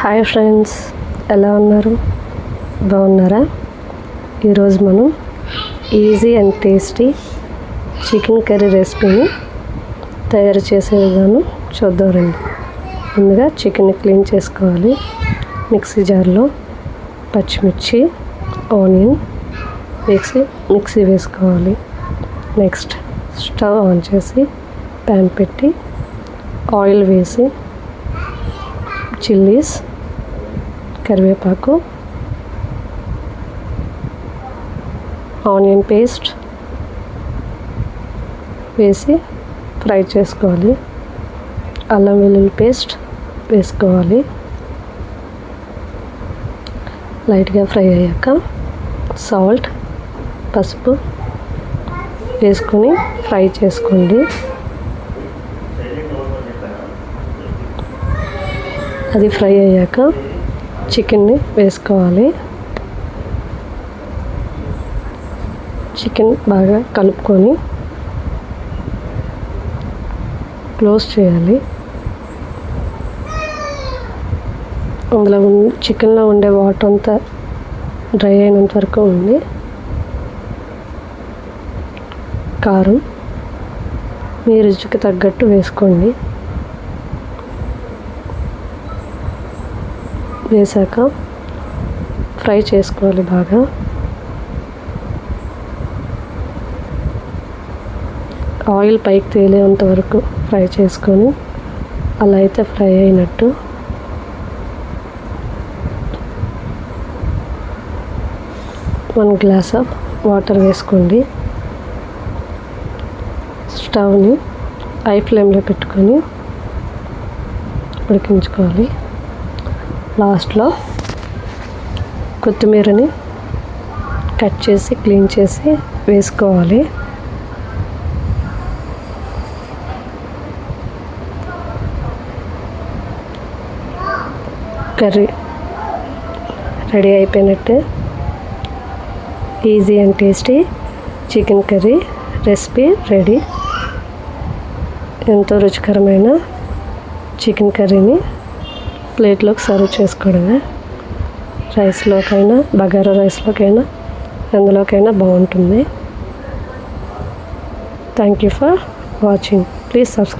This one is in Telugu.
హాయ్ ఫ్రెండ్స్ ఎలా ఉన్నారు? బాగున్నారా? ఈరోజు మనం easy and tasty chicken curry రెసిపీని తయారు చేసే విధానం చూద్దాం రండి. ముందుగా చికెన్ క్లీన్ చేసుకోవాలి. మిక్సీ జార్లో పచ్చిమిర్చి ఆనియన్ మిక్సీ మిక్సీ వేసుకోవాలి. నెక్స్ట్ స్టవ్ ఆన్ చేసి ప్యాన్ పెట్టి ఆయిల్ వేసి చిల్లీస్ కరివేపాకు ఆనియన్ పేస్ట్ వేసి ఫ్రై చేసుకోవాలి. అల్లం వెల్లుల్లి పేస్ట్ వేసుకోవాలి. లైట్గా ఫ్రై అయ్యాక సాల్ట్ పసుపు వేసుకొని ఫ్రై చేసుకోండి. అది ఫ్రై అయ్యాక చికెన్ని వేసుకోవాలి. చికెన్ బాగా కలుపుకొని క్లోజ్ చేయాలి. అందులో చికెన్లో ఉండే వాటర్ అంతా డ్రై అయినంత వరకు ఉంది. కారం మీ రుచికి తగ్గట్టు వేసుకోండి. వేసాక ఫ్రై చేసుకోవాలి బాగా. ఆయిల్ పైకి తేలేంత వరకు ఫ్రై చేసుకొని అలా అయితే ఫ్రై అయినట్టు. వన్ గ్లాస్ ఆఫ్ వాటర్ వేసుకోండి. స్టవ్ని హై ఫ్లేమ్లో పెట్టుకొని ఉడికించుకోవాలి. లాస్ట్లో కొత్తిమీరని కట్ చేసి క్లీన్ చేసి వేసుకోవాలి. కర్రీ రెడీ అయిపోయినట్టు. Easy and tasty chicken curry recipe ready. ఎంతో రుచికరమైన చికెన్ కర్రీని ప్లేట్లోకి సర్వ్ చేసుకోవడమే. రైస్లోకైనా బగారా రైస్లోకైనా ఎందులోకైనా బాగుంటుంది. Thank you for watching please subscribe